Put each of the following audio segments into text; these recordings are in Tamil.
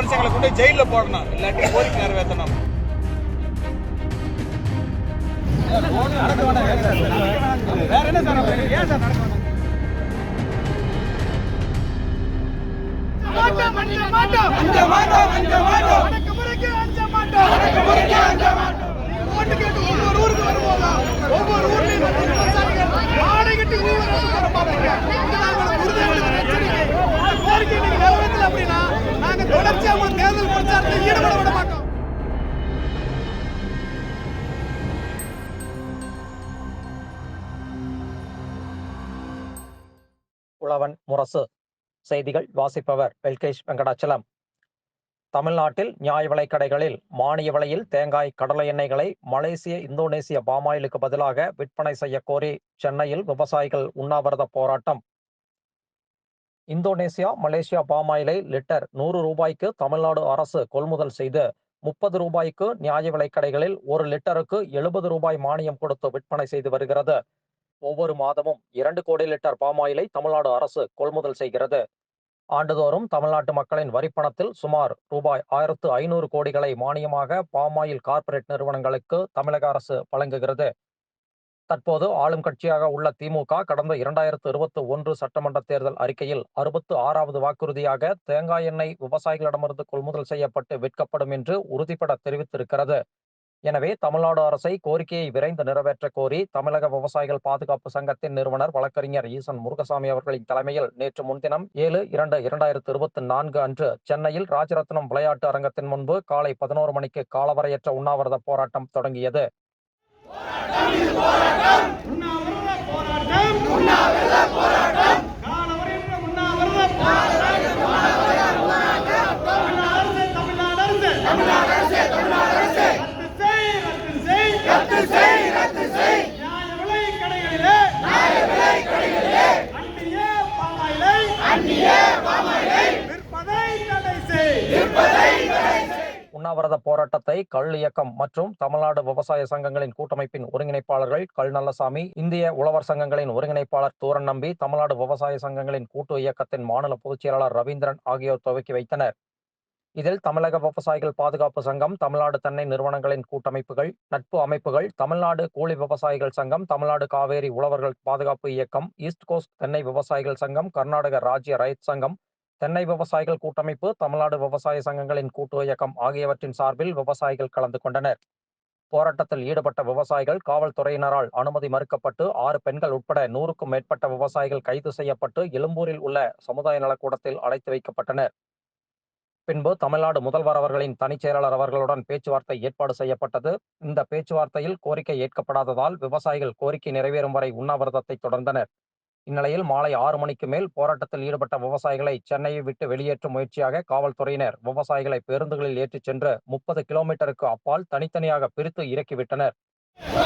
அரசு எங்களை கொண்டு ஜெயில போடணும். இல்லாட்டி கோரிக்கை நிறைவேற்றணும். வேற என்ன சார் ஏன் சார் நடக்க மாட்டோம். அஞ்ச மாட்டோம் அஞ்ச மாட்டோம் அஞ்ச மாட்டோம் அஞ்ச மாட்டோம் அஞ்ச மாட்டோம் ஓட்டு கேட்டு ஒவ்வொரு ஊருக்கு வருவோம் ஒவ்வொரு ஊர்லயும் வந்து விவசாயிகள் கட்டி கோரிக்கை இல்லை அப்படின்னா நாங்க தொடர்ச்சியா உங்களுக்கு தேர்தல் பிரச்சாரத்தில் ஈடுபட விட மாட்டோம். உழவன் முரசு செய்திகள் வாசிப்பவர் வெல்கேஷ் வெங்கடாச்சலம். தமிழ்நாட்டில் நியாய விலைக் கடைகளில் மானிய விலையில் தேங்காய் கடலை எண்ணெய்களை மலேசிய இந்தோனேசிய பாமாயிலுக்கு பதிலாக விற்பனை செய்ய கோரி சென்னையில் விவசாயிகள் உண்ணாவிரத போராட்டம். இந்தோனேசியா மலேசியா பாமாயிலை லிட்டர் நூறு ரூபாய்க்கு தமிழ்நாடு அரசு கொள்முதல் செய்து முப்பது ரூபாய்க்கு நியாய விலைக்கடைகளில் ஒரு லிட்டருக்கு எழுபது ரூபாய் மானியம் கொடுத்து விற்பனை செய்து வருகிறது. ஒவ்வொரு மாதமும் இரண்டு கோடி லிட்டர் பாமாயிலை தமிழ்நாடு அரசு கொள்முதல் செய்கிறது. ஆண்டுதோறும் தமிழ்நாட்டு மக்களின் வரிப்பணத்தில் சுமார் ரூபாய் ஆயிரத்து ஐநூறு கோடிகளை மானியமாக பாமாயில் கார்ப்பரேட் நிறுவனங்களுக்கு தமிழக அரசு வழங்குகிறது. தற்போது ஆளும் கட்சியாக உள்ள திமுக கடந்த இரண்டாயிரத்து இருபத்தி ஒன்று சட்டமன்ற தேர்தல் அறிக்கையில் அறுபத்து ஆறாவது வாக்குறுதியாக தேங்காய் எண்ணெய் விவசாயிகளிடமிருந்து கொள்முதல் செய்யப்பட்டு விற்கப்படும் என்று உறுதிபட தெரிவித்திருக்கிறது. எனவே தமிழ்நாடு அரசை கோரிக்கையை விரைந்து நிறைவேற்ற கோரி தமிழக விவசாயிகள் பாதுகாப்பு சங்கத்தின் நிறுவனர் வழக்கறிஞர் ஈசன் முருகசாமி அவர்களின் தலைமையில் நேற்று முன்தினம் ஏழு இரண்டு இரண்டாயிரத்து இருபத்தி நான்கு அன்று சென்னையில் ராஜரத்னம் விளையாட்டு அரங்கத்தின் முன்பு காலை பதினோரு மணிக்கு காலவரையற்ற உண்ணாவிரத போராட்டம் தொடங்கியது. உண்ணாவிரத போராட்டம். உண்ணாவிரத போராட்டம் காலவரையற்ற உண்ணாவிரத போராட்டம் தமிழ்நாடு அரசு தமிழ்நாடு அரசு தமிழ்நாடு அரசு ரத்து செய் ரத்து செய் ரத்து செய் நியாய விலை கடைகளிலே நியாய விலை கடைகளிலே அந்நிய பாமாயிலை அந்நிய பாமாயிலை விற்பதை தடை செய் விற்பதை தடை செய் உண்ணாவிரத போராட்டத்தை கள் இயக்கம் மற்றும் தமிழ்நாடு விவசாய சங்கங்களின் கூட்டமைப்பின் ஒருங்கிணைப்பாளர்கள் கல் நல்லசாமி இந்திய உழவர் சங்கங்களின் ஒருங்கிணைப்பாளர் தூரன் நம்பி தமிழ்நாடு விவசாய சங்கங்களின் கூட்டு இயக்கத்தின் மாநில பொதுச் செயலாளர் ரவீந்திரன் ஆகியோர் துவக்கி வைத்தனர். இதில் தமிழக விவசாயிகள் பாதுகாப்பு சங்கம் தமிழ்நாடு தென்னை நிறுவனங்களின் கூட்டமைப்புகள் நட்பு அமைப்புகள் தமிழ்நாடு கூலி விவசாயிகள் சங்கம் தமிழ்நாடு காவேரி உழவர்கள் பாதுகாப்பு இயக்கம் ஈஸ்ட் கோஸ்ட் தென்னை விவசாயிகள் சங்கம் கர்நாடக ராஜ்ய ரயத் சங்கம் தென்னை விவசாயிகள் கூட்டமைப்பு தமிழ்நாடு விவசாய சங்கங்களின் கூட்டு இயக்கம் ஆகியவற்றின் சார்பில் விவசாயிகள் கலந்து கொண்டனர். போராட்டத்தில் ஈடுபட்ட விவசாயிகள் காவல்துறையினரால் அனுமதி மறுக்கப்பட்டு ஆறு பெண்கள் உட்பட நூறுக்கும் மேற்பட்ட விவசாயிகள் கைது செய்யப்பட்டு எழும்பூரில் உள்ள சமுதாய நலக்கூடத்தில் அடைத்து வைக்கப்பட்டனர். பின்பு தமிழ்நாடு முதல்வர் அவர்களின் தனிச் செயலாளர் அவர்களுடன் பேச்சுவார்த்தை ஏற்பாடு செய்யப்பட்டது. இந்த பேச்சுவார்த்தையில் கோரிக்கை ஏற்கப்படாததால் விவசாயிகள் கோரிக்கை நிறைவேறும் வரை உண்ணாவிரதத்தை தொடர்ந்தனர். இந்நிலையில் மாலை ஆறு மணிக்கு மேல் போராட்டத்தில் ஈடுபட்ட விவசாயிகளை சென்னையை விட்டு வெளியேற்றும் முயற்சியாக காவல்துறையினர் விவசாயிகளை பேருந்துகளில் ஏற்றிச் சென்று முப்பது கிலோமீட்டருக்கு அப்பால் தனித்தனியாக பிரித்து இறக்கிவிட்டனர். இப்போ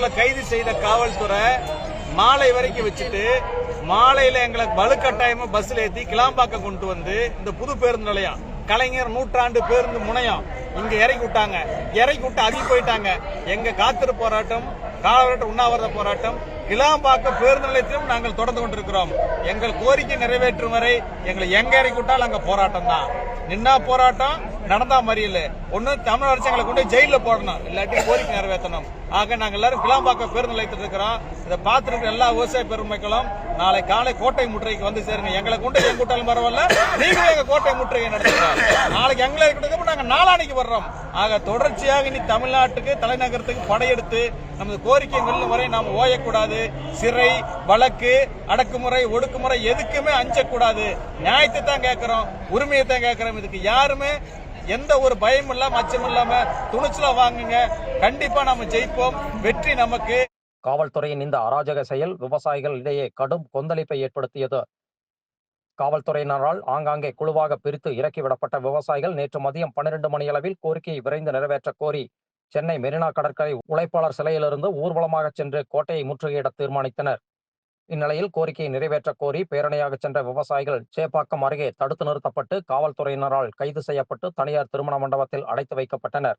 எழும்பூர்ல கைது செய்த காவல்துறை மாலை வரைக்கும் வச்சுட்டு மாலையில எங்களை வலுக்கட்டாயமா பஸ்ல ஏத்தி கிளாம்பாக்கம் கொண்டு வந்து இந்த புது பேருந்து நிலையம் கலைஞர் நூற்றாண்டு பேருந்து முனையம் இங்க இறக்கி விட்டாங்க. இறக்கி விட்டு அதி போயிட்டாங்க. எங்க காத்திரு போராட்டம் காலவரட்ட உண்ணாவிரத போராட்டம் கிளாம்பாக்கம் பேருந்து நிலையத்திலும் நாங்கள் தொடர்ந்து கொண்டிருக்கிறோம். எங்கள் கோரிக்கை நிறைவேற்றும் வரை எங்களை எங்க இறக்கி விட்டாலும் அங்க போராட்டம் தான் நின்னா போராட்டம் நடந்தா மாதிரி இல்ல ஒண்ணு தமிழ் அரசாங்களை கொண்டு ஜெயில போடணும். இல்லாட்டி கோரிக்கை நிறைவேற்றணும். ஆக நாங்க எல்லாரும் கிளாம்பாக்கம் பேருந்து நிலையத்தில் இருக்கிறோம். இதை பார்த்துருக்க எல்லா விவசாய பெருமைகளும் நாளை காலை கோட்டை முற்றுகைக்கு வந்து சேருங்க. எங்களை கொண்டு எங்க கூட்டாலும் பரவாயில்ல. நீங்களும் எங்க கோட்டை முற்றுகை நடத்துங்க. நாளைக்கு எங்களை இருக்கிறதுக்கு நாங்க நாளானிக்கு வர்றோம். ஆக தொடர்ச்சியாக இனி தமிழ்நாட்டுக்கு தலைநகரத்துக்கு படையெடுத்து நமது கோரிக்கைகள் வரை நாம் ஓயக்கூடாது. சிறை வழக்கு அடக்குமுறை ஒடுக்குமுறை எதுக்குமே அஞ்சக்கூடாது. நியாயத்தை தான் கேட்கிறோம் உரிமையை தான் கேட்கிறோம். இதுக்கு யாருமே எந்த ஒரு பயமும் இல்லாம அச்சம் இல்லாம துணிச்சலா வாங்குங்க. கண்டிப்பா நம்ம ஜெயிப்போம். வெற்றி நமக்கு. காவல்துறையின் இந்த அராஜக செயல் விவசாயிகள் இடையே கடும் கொந்தளிப்பை ஏற்படுத்தியது. காவல்துறையினரால் ஆங்காங்கே குழுவாக பிரித்து இறக்கிவிடப்பட்ட விவசாயிகள் நேற்று மதியம் பன்னிரண்டு மணியளவில் கோரிக்கையை விரைந்து நிறைவேற்ற கோரி சென்னை மெரினா கடற்கரை உழைப்பாளர் சிலையிலிருந்து ஊர்வலமாக சென்று கோட்டையை முற்றுகையிட தீர்மானித்தனர். இந்நிலையில் கோரிக்கையை நிறைவேற்ற கோரி பேரணியாக சென்ற விவசாயிகள் சேப்பாக்கம் அருகே தடுத்து நிறுத்தப்பட்டு காவல்துறையினரால் கைது செய்யப்பட்டு தனியார் திருமண மண்டபத்தில் அடைத்து வைக்கப்பட்டனர்.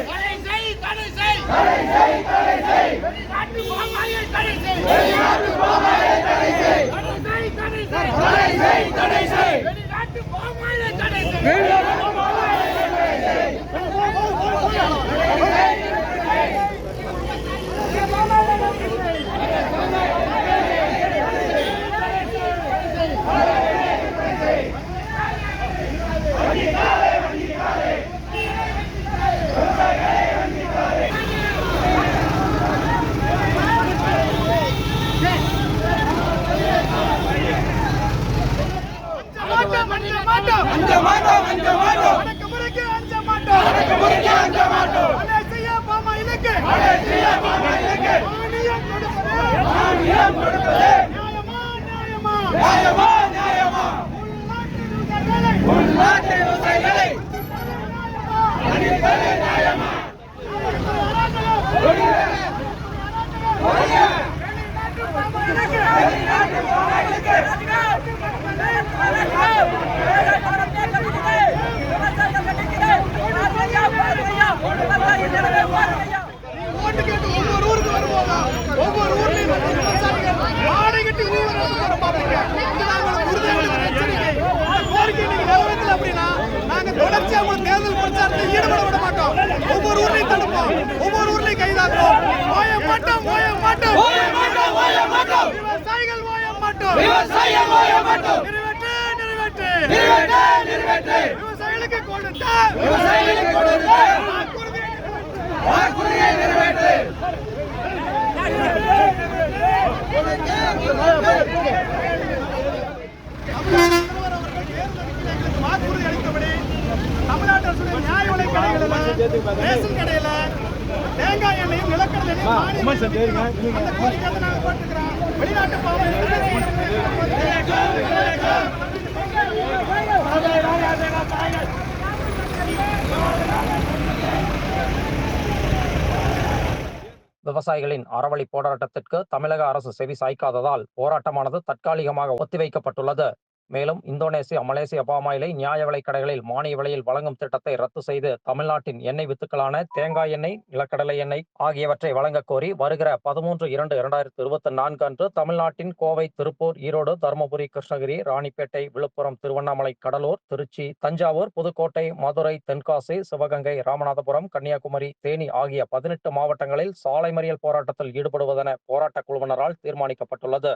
தடை செய் தடை செய் தடை செய் தடை செய் வெளிநாட்டு பாமாயை தடை செய் வெளிநாட்டு பாமாயை தடை செய் தடை செய் தடை செய் தடை செய் தடை செய் வெளிநாட்டு பாமாயை தடை செய் வெளிநாட்டு பாமாயை தடை செய் மாட்டோம் அஞ்ச மாட்டோம் அஞ்ச மாட்டோம் அஞ்ச மாட்டோம் அடக்குமுறைக்கு அஞ்ச மாட்டோம் அடக்குமுறைக்கு அஞ்ச மாட்டோம் அடை செய்ய பாமா இலக்கு அடை செய்ய பாமா இலக்கு மானியம் கொடுப்பதே மானியம் கொடுப்பதே நியாயமா நியாயமா நியாயமா நியாயமா உள்நாட்டு விவசாயிகளை உள்நாட்டு விவசாயிகளை அடிப்படை நியாயமா வெளிநாட்டு பாமா இலக்கு வெளிநாட்டு பாமா இலக்கு ஓட்டு கேட்டு ஒவ்வொரு ஊருக்கு வருவாங்க ஒவ்வொரு ஊர்லயும் வந்து விவசாயிகள் ஆடை கட்டி ஊர்வலம் வர பாப்பீங்க இது நாங்களுக்கு உறுதியான எச்சரிக்கை இந்த கோரிக்கை நீங்க நிறைவேற்றல அப்படின்னா நாங்க தொடர்ச்சியா உங்க தேர்தல் பிரச்சாரத்தில் ஈடுபட விட மாட்டோம் ஒவ்வொரு ஊர்லயும் தடுப்போம். ஒவ்வொரு ஊர்லயும் கைதாக்குவோம். ஓய மாட்டோம் ஓய மாட்டோம். ஓய மாட்டோம் ஓய மாட்டோம். விவசாயிகள் ஓய மாட்டோம். விவசாயிகள் ஓய மாட்டோம். நிறைவேற்று நிறைவேற்று. நிறைவேற்று நிறைவேற்று. விவசாயிகளுக்கு கொடுத்த விவசாயிகளுக்கு கொடுத்த வாக்குறுதியை நிறைவேற்று. வாக்குறுதியை நிறைவேற்று. தமிழ்நாட்டு அரசுடைய நியாய விலை கடைகளில் ரேஷன் கடையில தேங்காய் எண்ணெயும் நிலக்கடலையும் மானியம் அந்த கோரிக்கை வந்து நாங்க போட்டுக்கிறோம். வெளிநாட்டு பாவம் விவசாயிகளின் அறவழி போராட்டத்திற்கு தமிழக அரசு செவி சாய்க்காததால் போராட்டமானது தற்காலிகமாக ஒத்திவைக்கப்பட்டுள்ளது. மேலும் இந்தோனேசியா மலேசிய பாமாயிலை நியாய விலை கடைகளில் மானிய விலையில் வழங்கும் திட்டத்தை ரத்து செய்து தமிழ்நாட்டின் எண்ணெய் வித்துக்களான தேங்காய் எண்ணெய் நிலக்கடலை எண்ணெய் ஆகியவற்றை வழங்கக் கோரி வருகிற பதிமூன்று இரண்டு இரண்டாயிரத்தி இருபத்தி நான்கு அன்று தமிழ்நாட்டின் கோவை திருப்பூர் ஈரோடு தருமபுரி கிருஷ்ணகிரி ராணிப்பேட்டை விழுப்புரம் திருவண்ணாமலை கடலூர் திருச்சி தஞ்சாவூர் புதுக்கோட்டை மதுரை தென்காசி சிவகங்கை ராமநாதபுரம் கன்னியாகுமரி தேனி ஆகிய பதினெட்டு மாவட்டங்களில் சாலை மறியல் போராட்டத்தில் ஈடுபடுவதென போராட்ட குழுவினரால் தீர்மானிக்கப்பட்டுள்ளது.